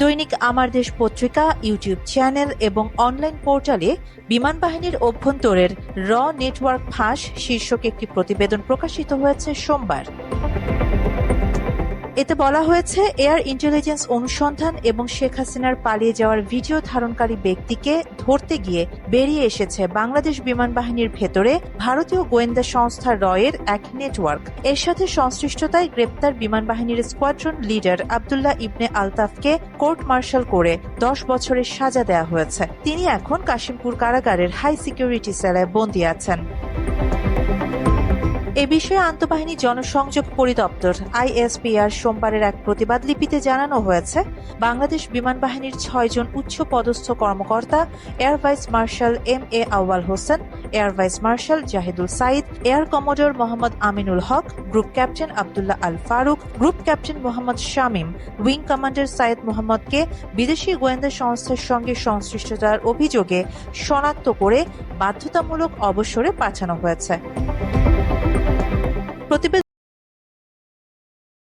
দৈনিক আমার দেশ পত্রিকা, ইউটিউব চ্যানেল এবং অনলাইন পোর্টালে বিমান বাহিনীর অভ্যন্তরের র নেটওয়ার্ক ফাঁস শীর্ষক একটি প্রতিবেদন প্রকাশিত হয়েছে সোমবার। এতে বলা হয়েছে, এয়ার ইন্টেলিজেন্স অনুসন্ধান এবং শেখ হাসিনার পালিয়ে যাওয়ার ভিডিও ধারণকারী ব্যক্তিকে ধরতে গিয়ে বেরিয়ে এসেছে বাংলাদেশ বিমান বাহিনীর ভেতরে ভারতীয় গোয়েন্দা সংস্থা রয়ের এক নেটওয়ার্ক। এর সাথে সংশ্লিষ্টতায় গ্রেপ্তার বিমান বাহিনীর স্কোয়াড্রন লিডার আবদুল্লাহ ইবনে আলতাফকে কোর্ট মার্শাল করে দশ বছরের সাজা দেওয়া হয়েছে। তিনি এখন কাশিমপুর কারাগারের হাই সিকিউরিটি সেলে বন্দী আছেন। এ বিষয়ে আন্তঃবাহিনী জনসংযোগ পরিদপ্তর আইএসপিআর সোমবারের এক প্রতিবাদ লিপিতে জানানো হয়েছে, বাংলাদেশ বিমান বাহিনীর ছয়জন উচ্চ পদস্থ কর্মকর্তা, air vice marshal M A Awal Hossain, air vice marshal Zahidul Saeed, air commodore Mohammad Aminul Haque, group captain Abdullah Al Faruk, group captain Mohammad Shamim, wing commander Saeed মোহাম্মদকে বিদেশি গোয়েন্দা সংস্থার সঙ্গে সংশ্লিষ্টতার অভিযোগে শনাক্ত করে বাধ্যতামূলক অবসরে পাঠানো হয়েছে। প্রতিবেদন